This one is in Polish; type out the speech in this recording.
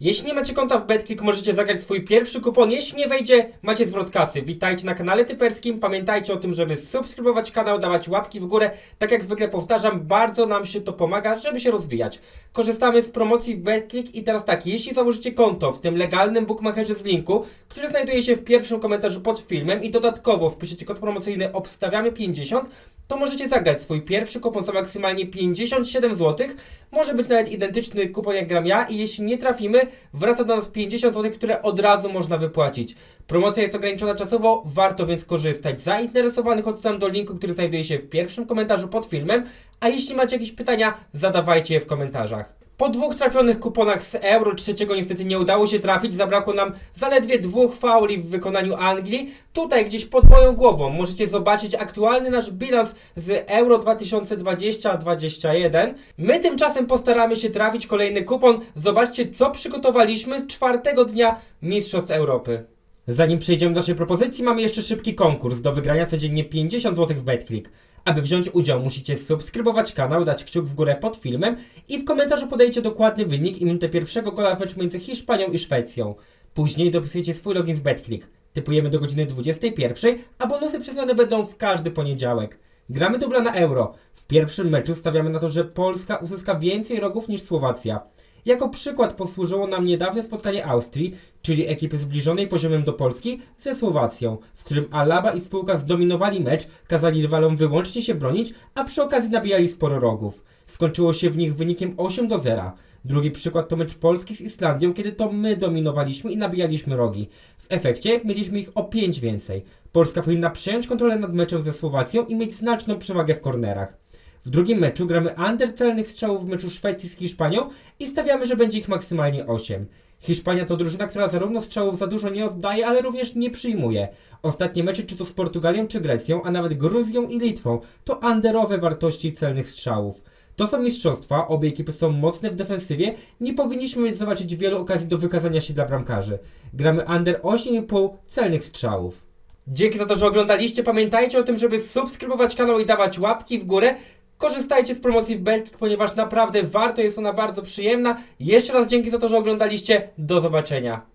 Jeśli nie macie konta w BetClick, możecie zagrać swój pierwszy kupon. Jeśli nie wejdzie, macie zwrot kasy. Witajcie na kanale typerskim. Pamiętajcie o tym, żeby subskrybować kanał, dawać łapki w górę. Tak jak zwykle powtarzam, bardzo nam się to pomaga, żeby się rozwijać. Korzystamy z promocji w BetClick i teraz tak, jeśli założycie konto w tym legalnym bookmacherze z linku, który znajduje się w pierwszym komentarzu pod filmem i dodatkowo wpiszecie kod promocyjny obstawiamy 50, to możecie zagrać swój pierwszy kupon za maksymalnie 57 zł. Może być nawet identyczny kupon jak gram ja i jeśli nie trafimy, wraca do nas 50 zł, które od razu można wypłacić. Promocja jest ograniczona czasowo, warto więc korzystać. Zainteresowanych odsyłam do linku, który znajduje się w pierwszym komentarzu pod filmem, a jeśli macie jakieś pytania, zadawajcie je w komentarzach. Po dwóch trafionych kuponach z Euro trzeciego niestety nie udało się trafić, zabrakło nam zaledwie dwóch fauli w wykonaniu Anglii. Tutaj gdzieś pod moją głową możecie zobaczyć aktualny nasz bilans z Euro 2020-2021. My tymczasem postaramy się trafić kolejny kupon. Zobaczcie co przygotowaliśmy z czwartego dnia Mistrzostw Europy. Zanim przejdziemy do naszej propozycji, mamy jeszcze szybki konkurs do wygrania codziennie 50 zł w BetClick. Aby wziąć udział, musicie subskrybować kanał, dać kciuk w górę pod filmem i w komentarzu podajcie dokładny wynik i minutę pierwszego gola w meczu między Hiszpanią i Szwecją. Później dopisujecie swój login z BetClick. Typujemy do godziny 21, a bonusy przyznane będą w każdy poniedziałek. Gramy dubla na euro. W pierwszym meczu stawiamy na to, że Polska uzyska więcej rogów niż Słowacja. Jako przykład posłużyło nam niedawne spotkanie Austrii, czyli ekipy zbliżonej poziomem do Polski, ze Słowacją, w którym Alaba i spółka zdominowali mecz, kazali rywalom wyłącznie się bronić, a przy okazji nabijali sporo rogów. Skończyło się w nich wynikiem 8 do 0. Drugi przykład to mecz Polski z Islandią, kiedy to my dominowaliśmy i nabijaliśmy rogi. W efekcie mieliśmy ich o 5 więcej. Polska powinna przejąć kontrolę nad meczem ze Słowacją i mieć znaczną przewagę w kornerach. W drugim meczu gramy under celnych strzałów w meczu Szwecji z Hiszpanią i stawiamy, że będzie ich maksymalnie 8. Hiszpania to drużyna, która zarówno strzałów za dużo nie oddaje, ale również nie przyjmuje. Ostatnie mecze, czy to z Portugalią, czy Grecją, a nawet Gruzją i Litwą, to underowe wartości celnych strzałów. To są mistrzostwa, obie ekipy są mocne w defensywie, nie powinniśmy więc zobaczyć wielu okazji do wykazania się dla bramkarzy. Gramy under 8,5 celnych strzałów. Dzięki za to, że oglądaliście. Pamiętajcie o tym, żeby subskrybować kanał i dawać łapki w górę. Korzystajcie z promocji w Belkik, ponieważ naprawdę warto, jest ona bardzo przyjemna. Jeszcze raz dzięki za to, że oglądaliście. Do zobaczenia.